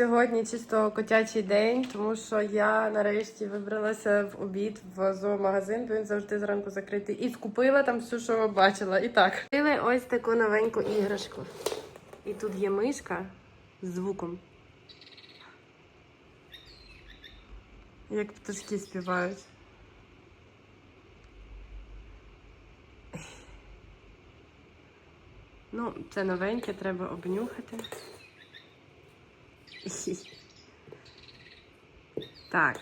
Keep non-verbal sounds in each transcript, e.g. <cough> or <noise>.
Сьогодні чисто котячий день, тому що я нарешті вибралася в обід в зоомагазин, бо він завжди зранку закритий. І скупила там все, що бачила. І так. Купили ось таку новеньку іграшку. І тут є мишка з звуком. Як пташки співають. Ну, це новеньке, треба обнюхати. <laughs> Так,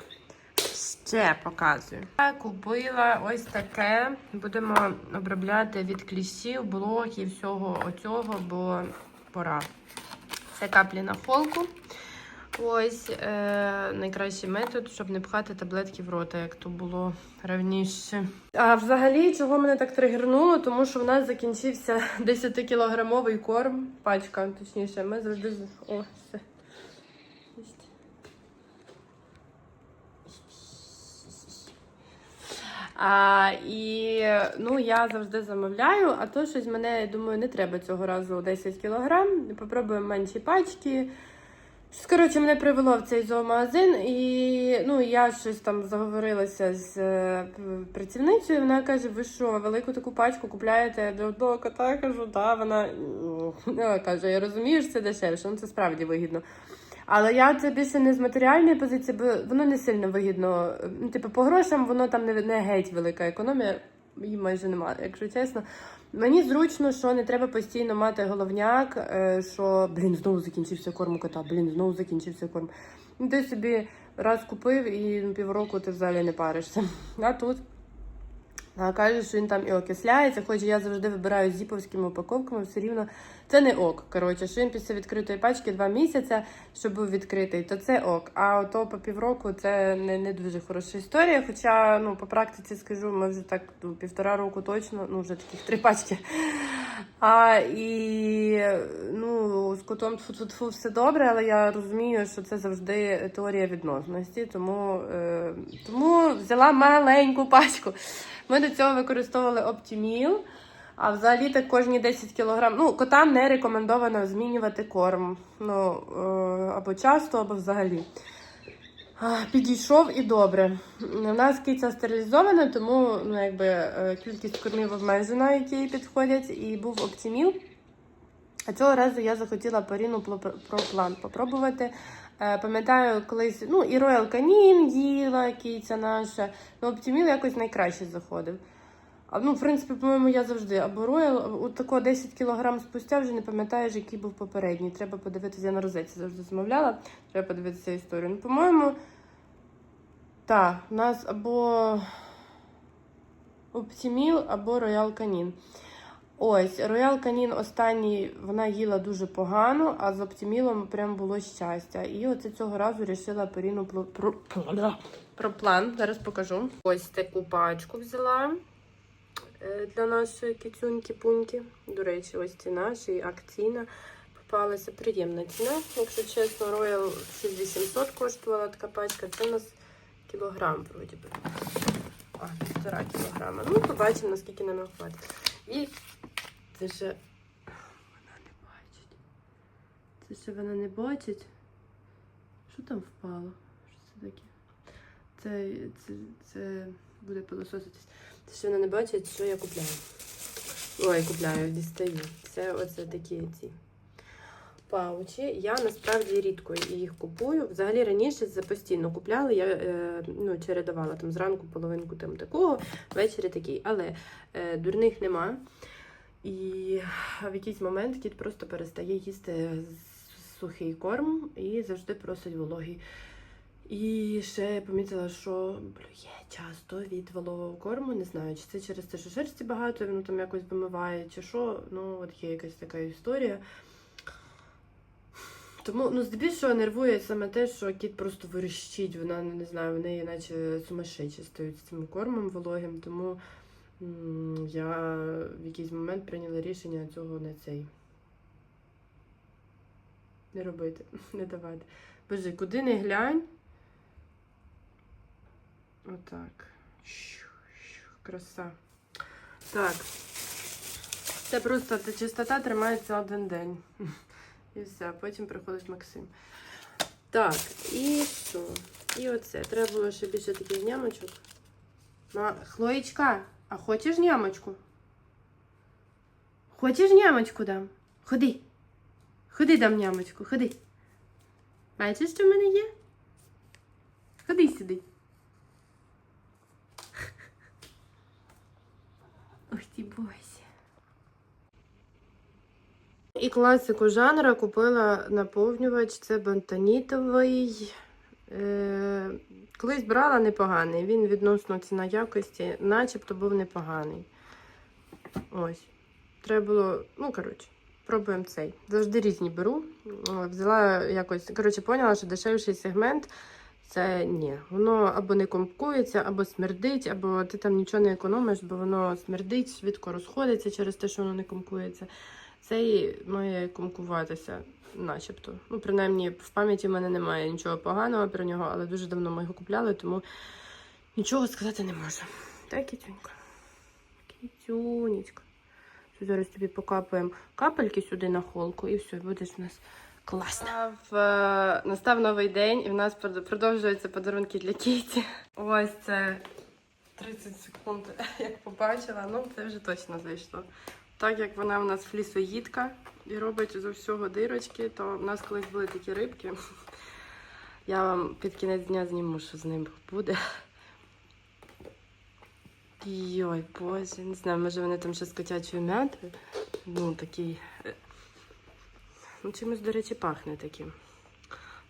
ще показую. Я купила ось таке. Будемо обробляти від кліщів, блох і всього оцього, бо пора. Це каплі на холку. Ось е, найкращий метод, щоб не пхати таблетки в рота, як то було раніше. А взагалі, чого мене так тригернуло, тому що в нас закінчився 10-кілограмовий корм, пачка, точніше, ми завжди. О, все. А, і ну, я завжди замовляю, а то щось мене, думаю, не треба цього разу 10 кілограм. Попробуємо менші пачки. Щось, Коротше, мене привело в цей зоомагазин, і ну, я щось там заговорилася з е, працівницею. Вона каже: ви що, велику таку пачку купляєте для одного кота? Кажу, да, ну, <laughs> вона каже, я розумію, що це дешевше, ну це справді вигідно. Але я це більше не з матеріальної позиції, бо воно не сильно вигідно. Ну, типу, по грошам воно там не, не геть велика економія, її майже немає, якщо чесно. Мені зручно, що не треба постійно мати головняк, е, що блін, знову закінчився корм кота, блін, знову закінчився корм. Ну, ти собі раз купив і півроку ти взагалі не паришся. А тут каже, що він там і окисляється, хоч я завжди вибираю зіповськими упаковками, все рівно це не ок. Коротше, що він після відкритої пачки два місяці, щоб був відкритий, то це ок. А ото по півроку це не, не дуже хороша історія. Хоча, ну, по практиці скажу, ми вже так ну, півтора року точно, ну вже таких три пачки. А і ну, з котом тфу-тфу-тфу все добре, але я розумію, що це завжди теорія відносності, тому, е, тому взяла маленьку пачку. Ми до цього використовували Optimil, а взагалі так кожні 10 кг. Ну, котам не рекомендовано змінювати корм. Ну, е, або часто, або взагалі. Підійшов і добре. У нас киця стерилізована, тому ну, якби, е, кількість кормів обмежена, які їй підходять, і був оптиміл. А цього разу я захотіла Паріну про план попробувати. Е, Пам'ятаю, колись ну, і Royal Canin їла киця наша, ну оптиміл якось найкраще заходив. А ну, в принципі, по-моєму, я завжди або Royal, от такого 10 кг спустя вже не пам'ятаєш, який був попередній. Треба подивитися, я на розетці завжди замовляла. Треба подивитися історію. Ну, по-моєму, так, у нас або Оптиміл, або Royal Canin. Ось, Royal Canin останній вона їла дуже погано, а з Оптимілом прям було щастя. І оце цього разу вирішила Періну про, план. Зараз покажу. Ось таку пачку взяла для нашої кицюньки-пуньки. До речі, ось ціна, ще й акційна. Попалася приємна ціна. Якщо чесно, Royal 6800 коштувала така пачка. Це у нас кілограм, вроді би. А, півтора кілограма. Ну, побачимо, наскільки нам його хватить. І це ще вона не бачить. Це ще вона не бачить. Що там впало? Що це таке? Це, це, це буде пилососитись. Це ще вона не бачить, що я купляю. Ой, купляю, дістаю. Це оце такі ці паучі. Я насправді рідко їх купую. Взагалі раніше це постійно купляла. Я е, ну, чередувала там зранку половинку там такого, ввечері такий. Але е, дурних нема. І в якийсь момент кіт просто перестає їсти сухий корм і завжди просить вологий. І ще я помітила, що блює часто від вологого корму. Не знаю, чи це через те, що шерсті багато, воно там якось вимиває, чи що. Ну, от є якась така історія. Тому ну, здебільшого нервує саме те, що кіт просто верещить, вона не знаю, в неї наче сумасшедші стають з цим кормом вологим. Тому я в якийсь момент прийняла рішення цього не цей. Не робити, <laughs> не давати. Боже, куди не глянь. Отак. Краса. Так. Це просто чистота тримається один день. <laughs> І все, потім приходить Максим. Так, і що? І оце. Треба було ще більше таких нямочок. Ма... Хлоєчка, а хочеш нямочку? Хочеш нямочку дам? Ходи. Ходи дам нямочку, ходи. Бачиш, що в мене є? Ходи сюди. Ох ти бойся. І класику жанра купила наповнювач, це бантонітовий. Е, колись брала непоганий. Він відносно ціна якості, начебто був непоганий. Ось. Треба було, ну, коротше, пробуємо цей. Завжди різні беру. Взяла якось, коротше, поняла, що дешевший сегмент це ні. Воно або не комкується, або смердить, або ти там нічого не економиш, бо воно смердить, швидко розходиться через те, що воно не комкується. Цей має комкуватися, начебто. Ну, принаймні, в пам'яті в мене немає нічого поганого про нього, але дуже давно ми його купляли, тому нічого сказати не можу. Так, кітюнька. Кітюнечка. Зараз тобі покапаємо капельки сюди на холку, і все, будеш у нас класно. В, е, настав новий день, і в нас продовжуються подарунки для Кіті. Ось це 30 секунд, <laughs> як побачила, ну це вже точно зайшло. Так як вона в нас флісоїдка і робить з усього дирочки, то в нас колись були такі рибки. <laughs> Я вам під кінець дня зніму, що з ним буде. Йой, боже, не знаю, може вони там ще з котячою м'ятою. Ну, такий. Ну, чимось, до речі, пахне таким.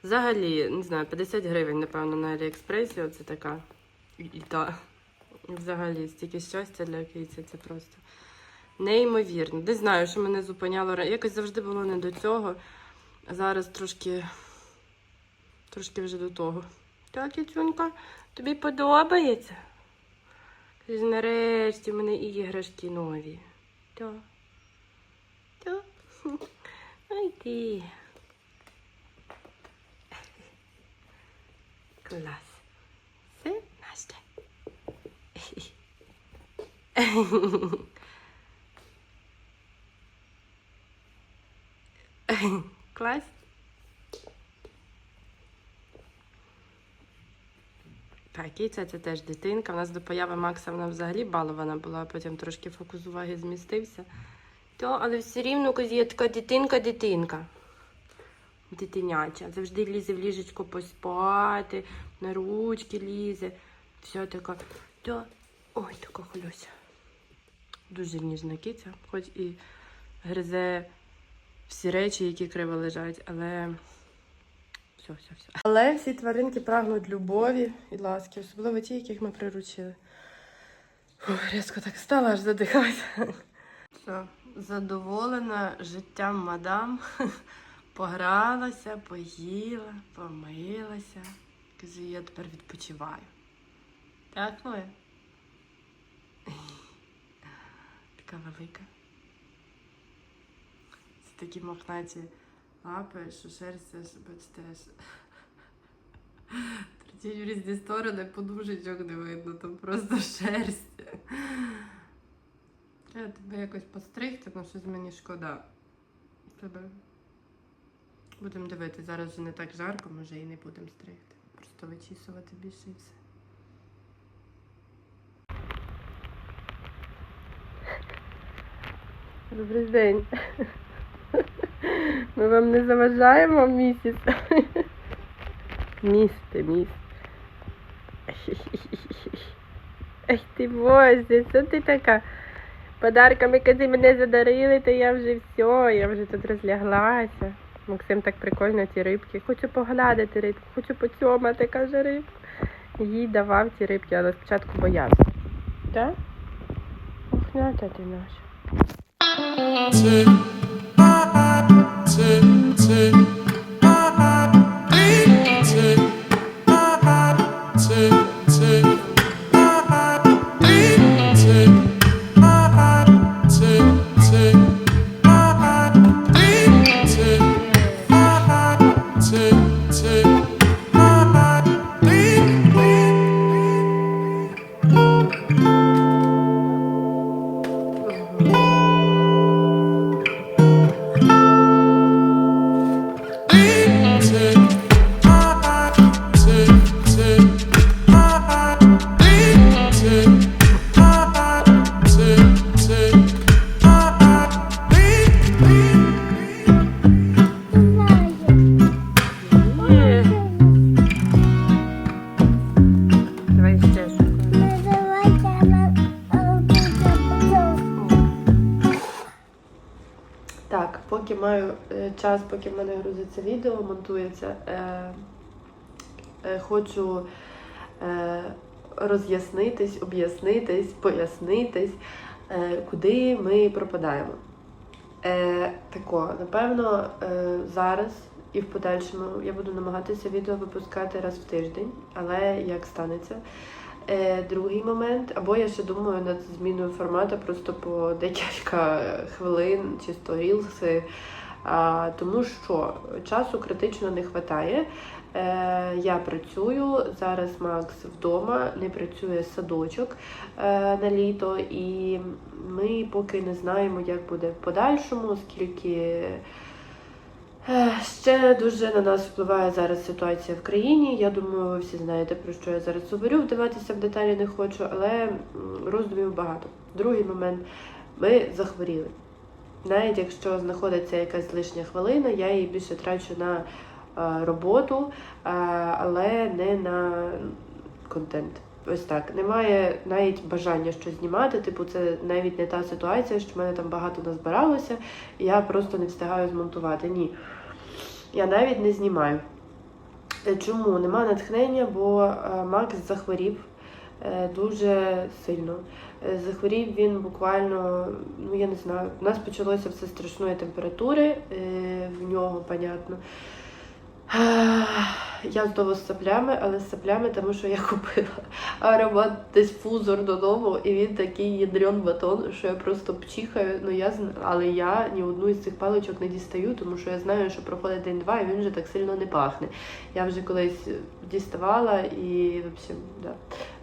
Взагалі, не знаю, 50 гривень, напевно, на Аліекспресі. Оце така. І, та. Взагалі, стільки щастя для киці, це просто неймовірно. Не знаю, що мене зупиняло. Якось завжди було не до цього. Зараз трошки. Трошки вже до того. Так, Кітюнька, тобі подобається? Кажи, нарешті в мене іграшки нові. Так. Так. Ай ти. Клас. Це Настя. Клас. Так, і це, це теж дитинка. У нас до появи Макса вона взагалі балована була, а потім трошки фокус уваги змістився. То, але все рівно козітка, дитинка, дитинка. Дитиняча. Завжди лізе в ліжечко поспати, на ручки лізе. Все така. То... Ой, така хлюся. Дуже ніжна киця, хоч і гризе всі речі, які криво лежать, але все, все, все. Але всі тваринки прагнуть любові і ласки, особливо ті, яких ми приручили. Фух, різко так стала, аж задихалася. Все, задоволена життям мадам. <laughs> Погралася, поїла, помилася. Кажу, я тепер відпочиваю. Так, Хлоя? <laughs> Така велика. Це такі мохнаті лапи, що шерсть, бачите, <laughs> Третій в різні сторони, подушечок не видно, там просто шерсть. Треба тебе якось постригти, тому щось мені шкода. Тебе. Будемо дивитися, зараз вже не так жарко, може і не будемо стригти. Просто вичісувати більше і все. Добрий день. Ми вам не заважаємо, місіс. Місте, міс. Ай ти боже, що ти така? Подарками, коли мене задарили, то я вже все, я вже тут розляглася. Максим так прикольно ті рибки. Хочу погладити рибку, хочу поцьомати, каже рибку. Їй давав ті рибки, але спочатку боявся. Так? Охнята ти наша. Поки в мене грузиться відео, монтується, е, е, хочу е, роз'яснитись, об'яснитись, пояснитись, е, куди ми пропадаємо. Е, тако, напевно, е, зараз і в подальшому я буду намагатися відео випускати раз в тиждень, але як станеться. Е, другий момент, або я ще думаю над зміною формату просто по декілька хвилин, чисто рілси. Тому що часу критично не вистачає. Е, я працюю, зараз Макс вдома, не працює садочок е, на літо, і ми поки не знаємо, як буде в подальшому, оскільки Е, Ще дуже на нас впливає зараз ситуація в країні. Я думаю, ви всі знаєте, про що я зараз говорю. Вдаватися в деталі не хочу, але роздумів багато. Другий момент ми захворіли. Навіть якщо знаходиться якась лишня хвилина, я її більше трачу на е, роботу, е, але не на контент. Ось так. Немає навіть бажання щось знімати. Типу, це навіть не та ситуація, що в мене там багато назбиралося, і я просто не встигаю змонтувати. Ні. Я навіть не знімаю. Е, Чому? Нема натхнення, бо Макс захворів дуже сильно. Е, Захворів він буквально, ну я не знаю, у нас почалося все страшної температури, е, в нього, понятно. <sighs> Я знову з саплями, але з саплями, тому що я <laughs> купила аромат дифузор додому, і він такий ядрен батон, що я просто пчихаю. Ну я але я ні одну із цих паличок не дістаю, тому що я знаю, що проходить день-два, і він вже так сильно не пахне. Я вже колись діставала і взагалі, да.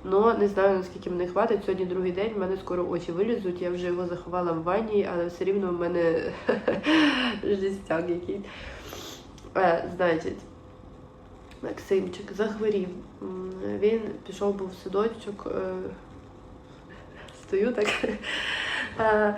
Ну не знаю наскільки мене хватить. Сьогодні другий день, в мене скоро очі вилізуть. Я вже його заховала в ванні, але все рівно в мене <laughs> жестяк якийсь. Е, значить, Максимчик захворів. Він пішов був в садочок. е, Стою так. Е,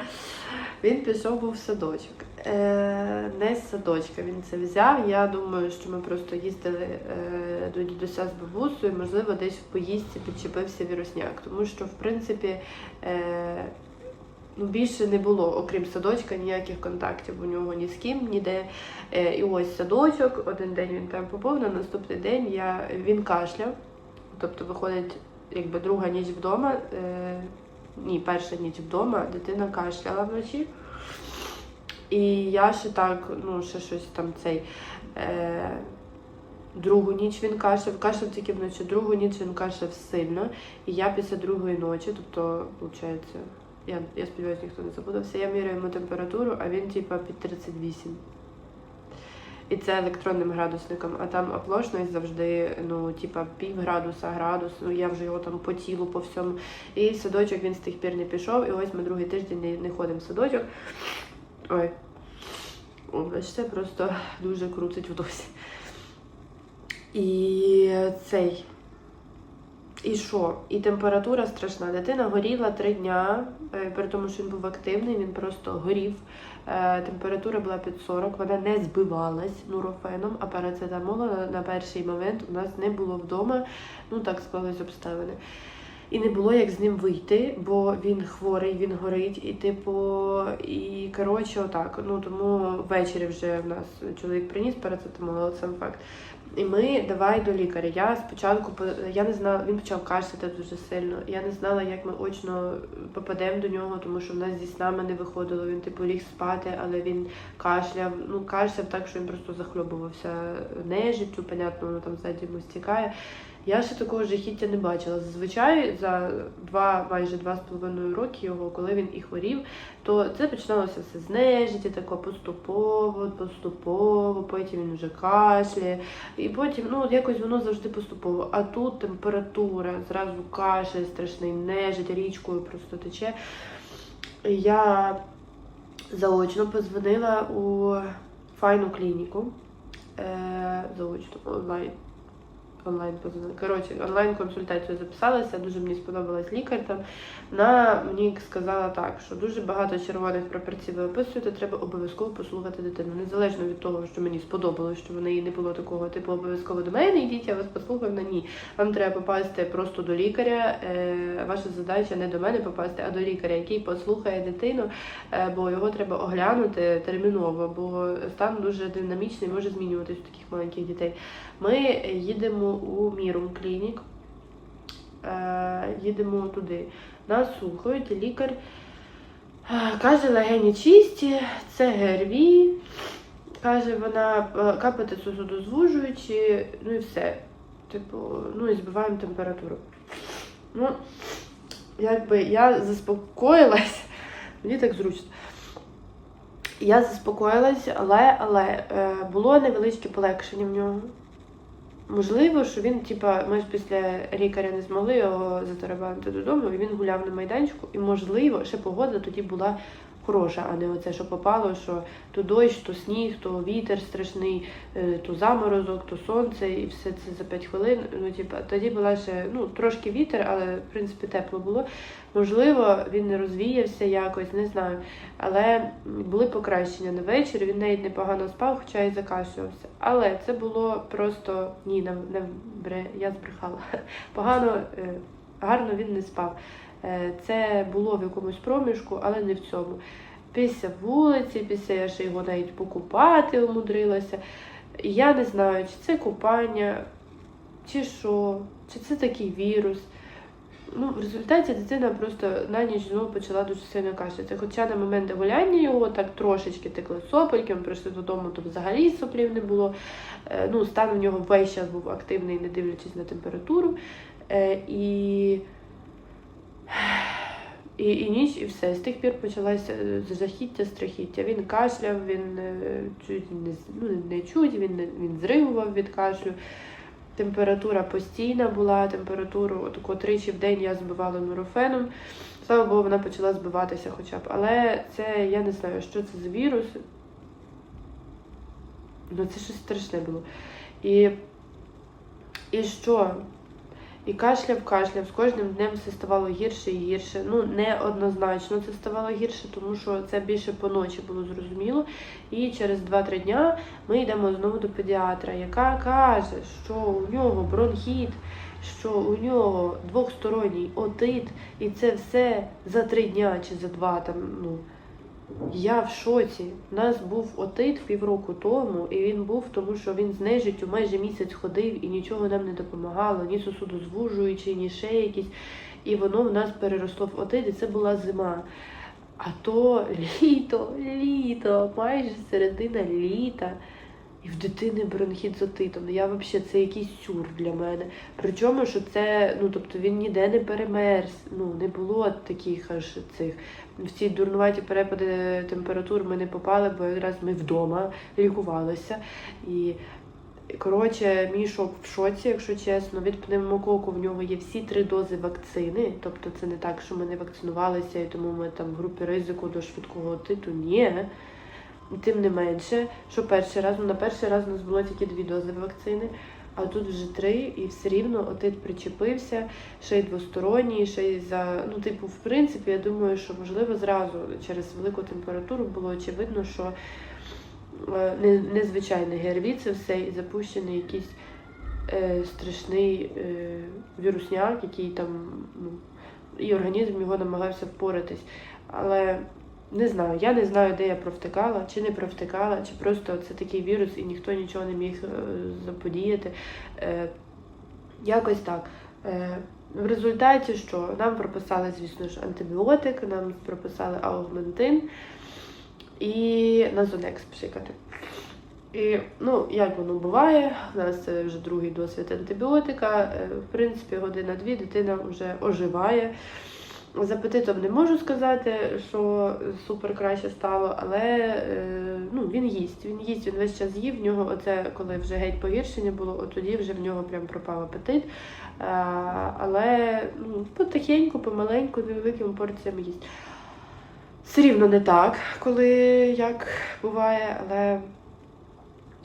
Він пішов був в садочок. Е, Не з садочка він це взяв. Я думаю, що ми просто їздили е, до дідуся з бабусею, можливо, десь в поїздці підчепився вірусняк. Тому що, в принципі, е, ну, більше не було, окрім садочка, ніяких контактів у нього ні з ким, ніде. Е, І ось садочок, один день він там побув, на наступний день я, він кашляв. Тобто виходить, якби друга ніч вдома, е, ні, перша ніч вдома, дитина кашляла вночі. І я ще так, ну, ще щось там цей. Е, Другу ніч він кашляв, кашляв тільки вночі, другу ніч він кашляв сильно. І я після другої ночі, тобто, виходить, я, я сподіваюся, ніхто не запутався, я міряю йому температуру, а він типа під 38. І це електронним градусником, а там оплошність завжди, ну, типа пів градуса, градус, ну я вже його там по тілу, по всьому. І садочок він з тих пір не пішов, і ось ми другий тиждень не, не ходимо в садочок. Ой. О, бачите, просто дуже крутить в досі. І цей. І що? І температура страшна. Дитина горіла три дня, е, при тому, що він був активний, він просто горів. Е, Температура була під 40, вона не збивалась нурофеном, а парацетамолу на, на перший момент у нас не було вдома. Ну так склались обставини. І не було як з ним вийти, бо він хворий, він горить, і типу, і коротше, отак. Ну тому ввечері вже в нас чоловік приніс парацетамол, але сам факт. І ми давай до лікаря. Я спочатку по- я не знала, він почав кашляти дуже сильно. Я не знала, як ми очно попадемо до нього, тому що в нас зі снами не виходило. Він типу ліг спати, але він кашляв. Ну кашляв так, що він просто захльобувався нежиттю, понятно, воно там ззаді йому стікає. Я ще такого жахіття не бачила. Зазвичай за два, майже два з половиною роки його, коли він і хворів, то це починалося все з нежиття, тако поступово, поступово, потім він вже кашляє. І потім, ну, якось воно завжди поступово. А тут температура, зразу кашель, страшний нежить, річкою просто тече. Я заочно позвонила у файну клініку. Е, заочно онлайн. Онлайн позвонила. Коротше, онлайн консультацію записалася, дуже мені сподобалась лікар там. Вона мені сказала так, що дуже багато червоних прапорців ви описуєте, треба обов'язково послухати дитину. Незалежно від того, що мені сподобалось, що в неї не було такого, типу обов'язково до мене йдіть, я вас послухаю. На ні. Вам треба попасти просто до лікаря. Е, ваша задача не до мене попасти, а до лікаря, який послухає дитину, е, бо його треба оглянути терміново, бо стан дуже динамічний, може змінюватись у таких маленьких дітей. Ми їдемо у Мірум клінік, е, їдемо туди. Нас слухають, лікар е, каже, легені чисті, це ГРВІ. Каже, вона е, капати сосудозвужуючі, ну і все. Типу, ну і збиваємо температуру. Ну, якби я заспокоїлась, <laughs> мені так зручно. Я заспокоїлась, але, але було невеличке полегшення в нього. Можливо, що він, типа, ми ж після лікаря не змогли його затарабанити додому, і він гуляв на майданчику. І, можливо, ще погода тоді була хороша, а не оце, що попало, що то дощ, то сніг, то вітер страшний, е, то заморозок, то сонце, і все це за 5 хвилин. Ну, типа, тоді була ще ну, трошки вітер, але в принципі тепло було. Можливо, він не розвіявся якось, не знаю. Але були покращення на вечір. Він навіть непогано спав, хоча і закашлювався. Але це було просто ні, не, не я збрехала. <laughs> Погано, е, гарно він не спав. Е, Це було в якомусь проміжку, але не в цьому. Після вулиці, після я ще його навіть покупати умудрилася. Я не знаю, чи це купання, чи що, чи це такий вірус. Ну, в результаті дитина просто на ніч знову почала дуже сильно кашлятися. Хоча на момент гуляння його так трошечки текли сопельки, ми прийшли додому, то взагалі соплів не було. Е, Ну, стан у нього весь час був активний, не дивлячись на температуру. Е, І і, і ніч, і все. З тих пір почалося е, жахіття, страхіття. Він кашляв, він е, чуть не, ну, не чуть, він, він зривував від кашлю. Температура постійна була, температуру тако тричі в день я збивала нурофеном. Слава Богу, вона почала збиватися хоча б. Але це я не знаю, що це за вірус. Ну, це щось страшне було. І, і що? І кашляв, кашляв. З кожним днем все ставало гірше і гірше. Ну, не однозначно це ставало гірше, тому що це більше по ночі було зрозуміло. І через 2-3 дня ми йдемо знову до педіатра, яка каже, що у нього бронхіт, що у нього двохсторонній отит, і це все за 3 дня чи за 2 там, ну. Я в шоці. У нас був отит півроку тому, і він був, тому що він з нежиттю майже місяць ходив і нічого нам не допомагало, ні сосудозвужуючи, ні ще якісь. І воно в нас переросло в отит, і це була зима. А то літо, літо, майже середина літа. І в дитини бронхіт з отитом. Я взагалі це якийсь сюр для мене. Причому, що це, ну тобто він ніде не перемерз, ну не було таких аж цих. В ці дурнуваті перепади температур ми не попали, бо якраз ми вдома лікувалися. І коротше, мій шок в шоці, якщо чесно. Від пневмококу в нього є всі три дози вакцини. Тобто це не так, що ми не вакцинувалися, і тому ми там в групі ризику до швидкого отиту. Ні. Тим не менше, що перший раз, ну на перший раз у нас було тільки дві дози вакцини, а тут вже три, і все рівно отит причепився, ще й двосторонній, ще й за. Ну, типу, в принципі, я думаю, що можливо зразу через велику температуру було очевидно, що е, незвичайний ГРВІ це все і запущений якийсь е, страшний е, вірусняк, який там, ну, і організм його намагався впоратись. Але не знаю, я не знаю, де я провтикала, чи не провтикала, чи просто це такий вірус і ніхто нічого не міг е, заподіяти. Е, якось так. Е, в результаті що? Нам прописали, звісно ж, антибіотик, нам прописали аугментин і назонекс пшикати. І ну, як воно буває, у нас це вже другий досвід антибіотика. Е, В принципі, година-дві дитина вже оживає. З апетитом не можу сказати, що супер краще стало, але е, ну, він їсть. Він їсть, він весь час їв. В нього оце, коли вже геть погіршення було, от тоді вже в нього прям пропав апетит. Е, але ну, потихеньку, помаленьку, невеликими порціями їсть. Все рівно не так, коли як буває, але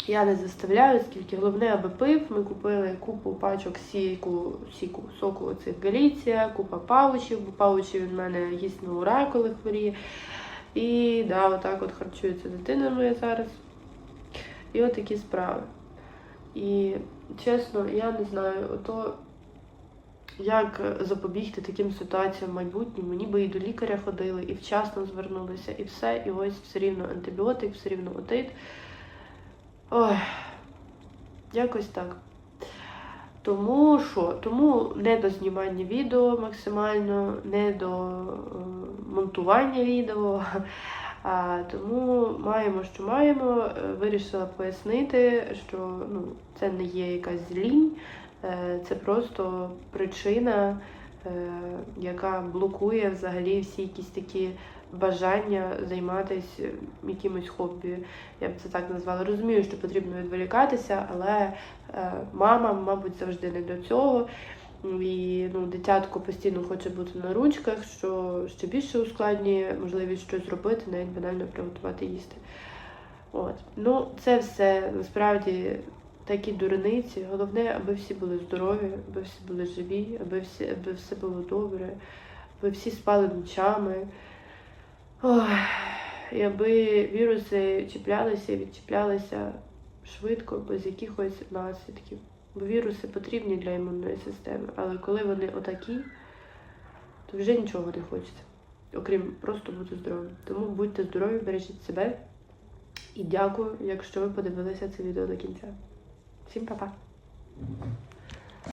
Я не заставляю, скільки головне, аби пив. Ми купили купу пачок сіку, сіку, соку оцих Галіція, купа паучів, бо паучі він в мене їсть на ура, коли хворіє. І да, отак от харчується дитина моя зараз. І от такі справи. І чесно, я не знаю, ото як запобігти таким ситуаціям в майбутньому. Ніби і до лікаря ходили, і вчасно звернулися, і все, і ось все рівно антибіотик, все рівно отит. Ой, якось так. Тому що? Тому не до знімання відео максимально, не до е, монтування відео. <laughs> А, тому маємо, що маємо. Е, Вирішила пояснити, що ну, це не є якась лінь, е, це просто причина, яка блокує взагалі всі якісь такі бажання займатися якимось хобі. Я б це так назвала. Розумію, що потрібно відволікатися, але е, мама, мабуть, завжди не до цього. І ну, дитятко постійно хоче бути на ручках, що ще більше ускладнює можливість щось зробити, навіть банально приготувати їсти. От. Ну, це все насправді такі дурниці. Головне, аби всі були здорові, аби всі були живі, аби, всі, аби все було добре, аби всі спали ночами. Ой, і віруси чіплялися і відчіплялися швидко, без якихось наслідків. Бо віруси потрібні для імунної системи, але коли вони отакі, то вже нічого не хочеться, окрім просто бути здоровим. Тому будьте здорові, бережіть себе. І дякую, якщо ви подивилися це відео до кінця. Всім па-па!